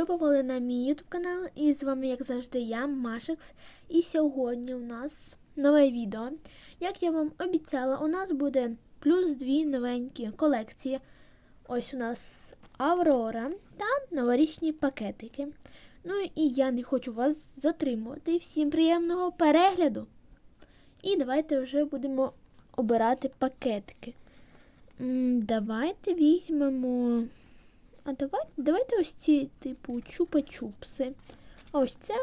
Ви попали на мій YouTube канал і з вами, як завжди, я, Машекс. І сьогодні у нас нове відео. Як я вам обіцяла, у нас буде плюс дві новенькі колекції. Ось у нас Аврора та новорічні пакетики. Ну і я не хочу вас затримувати. Всім приємного перегляду! І давайте вже будемо обирати пакетики. Давайте візьмемо. А давай, давайте ось ці, типу, чупа-чупси. А ось це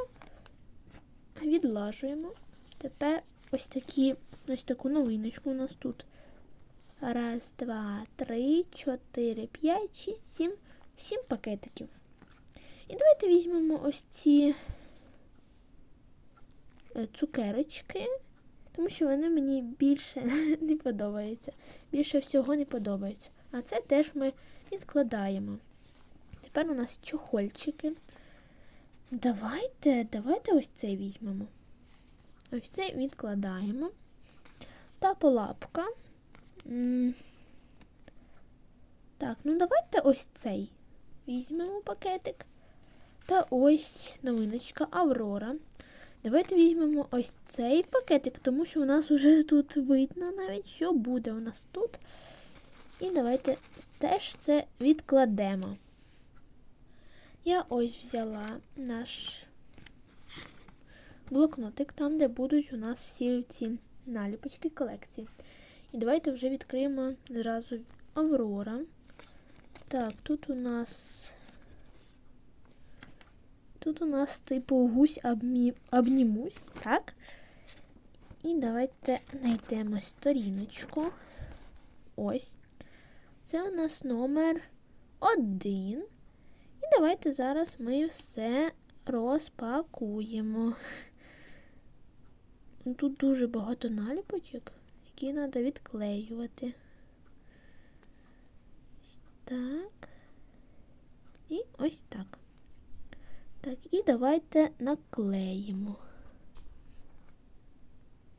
відлажуємо. Тепер ось такі, ось таку новиночку у нас тут. Раз, два, три, чотири, п'ять, шість, сім. Сім пакетиків. І давайте візьмемо ось ці е, цукерочки, тому що вони мені більше не подобаються. Більше всього не подобається. А це теж ми відкладаємо. Тепер у нас чохольчики. Давайте, давайте ось цей візьмемо. Ось цей відкладаємо. Та полапка. Так, ну давайте ось цей візьмемо пакетик. Та ось новиночка Аврора. Давайте візьмемо ось цей пакетик, тому що у нас вже тут видно навіть, що буде у нас тут. І давайте теж це відкладемо. Я ось взяла наш блокнотик, там, де будуть у нас всі ці наліпочки колекції. І давайте вже відкриємо зразу Аврора. Так, тут у нас. Тут у нас типу гусь обмі... обнімусь, так? І давайте знайдемо сторіночку. Ось. Це у нас номер один. І давайте зараз ми все розпакуємо. Тут дуже багато наліпочок, які треба відклеювати. Ось так. І ось так. Так, і давайте наклеїмо.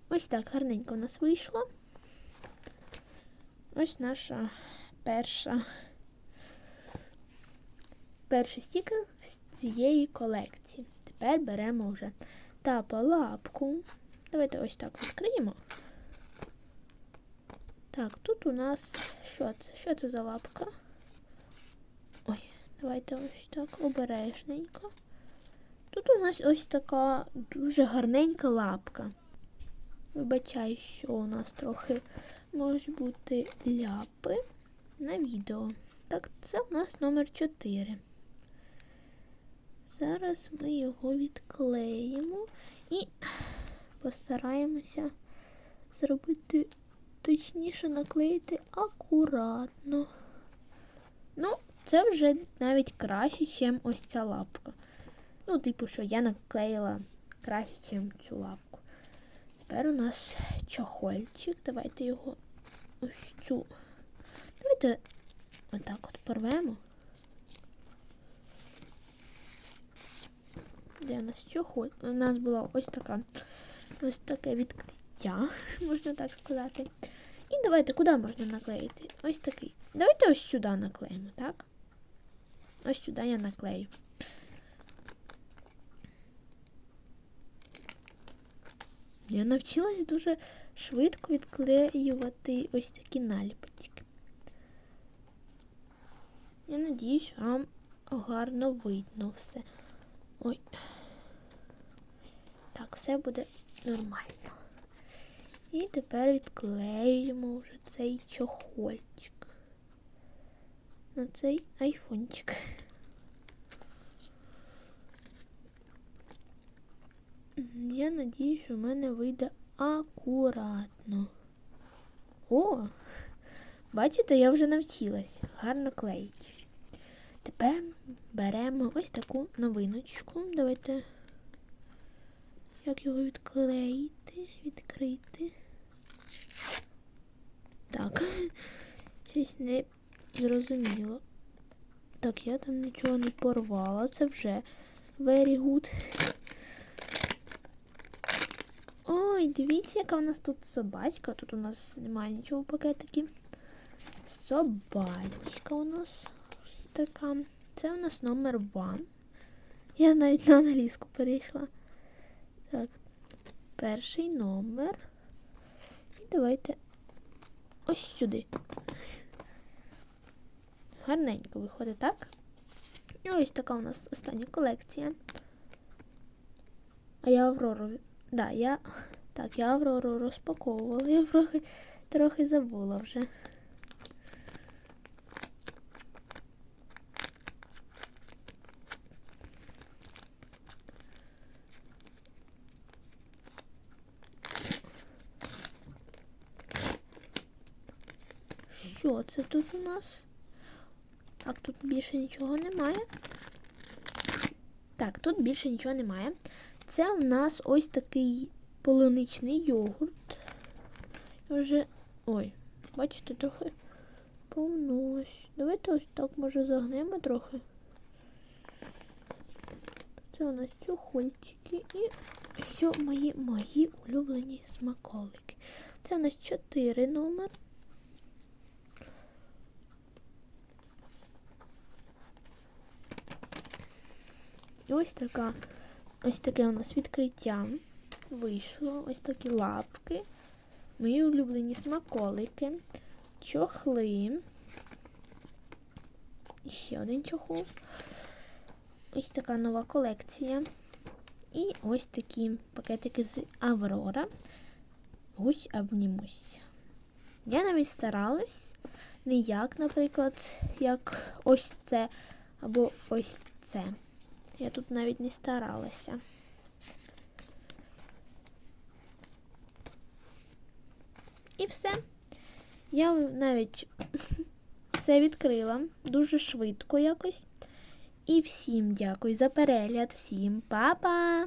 Ось так гарненько у нас вийшло. Ось наша перша перший стікер з цієї колекції. Тепер беремо вже тапалапку. Давайте ось так відкриємо. Так, тут у нас що це? Що це за лапка? Ой, давайте ось так обережненько. Тут у нас ось така дуже гарненька лапка. Вибачаю, що у нас трохи можуть бути ляпи на відео. Так, це у нас номер 4. Зараз ми його відклеїмо і постараємося зробити точніше наклеїти акуратно. Ну, це вже навіть краще, ніж ось ця лапка. Ну, типу, що я наклеїла краще, ніж цю лапку. Тепер у нас чохольчик. Давайте його ось цю. Давайте отак от порвемо. Де у нас чохоль? У нас була ось така ось таке відкриття, можна так сказати. І давайте куди можна наклеїти? Ось такий. Давайте ось сюди наклеїмо, так? Ось сюди я наклею. Я навчилась дуже швидко відклеювати ось такі наліпочки. Я надіюсь, вам гарно видно все. Ой. Так, все буде нормально. І тепер відклеюємо вже цей чохольчик. На цей айфончик. Я надіюсь, що в мене вийде акуратно. О! Бачите, я вже навчилась гарно клеїти. Тепер беремо ось таку новиночку. Давайте як його відклеїти, відкрити. Так, щось не зрозуміло. Так, я там нічого не порвала, це вже very good. Ой, дивіться, яка у нас тут собачка. Тут у нас немає нічого в пакетикі. Собачка у нас така. Це у нас номер one. Я навіть на англійську перейшла. Так, перший номер. І давайте ось сюди. Гарненько виходить, так? І ось така у нас остання колекція. А я Аврору. Да, я. Так, я Аврору розпаковувала. Я трохи, трохи забула вже. Що це тут у нас? Так, тут більше нічого немає. Так, тут більше нічого немає. Це у нас ось такий полуничний йогурт. Вже. Ой, бачите, трохи повнулось. Давайте ось так може загнемо трохи. Це у нас чухольчики і що мої мої улюблені смаколики. Це у нас 4 номер. І ось така, ось таке у нас відкриття вийшло. Ось такі лапки, мої улюблені смаколики, чохли. Ще один чохол. Ось така нова колекція. І ось такі пакетики з Аврора. Гусь обнімусь. Я навіть старалась не як, наприклад, як ось це або ось це. Я тут навіть не старалася. І все. Я навіть все відкрила дуже швидко якось. І всім дякую за перегляд. Всім па-па!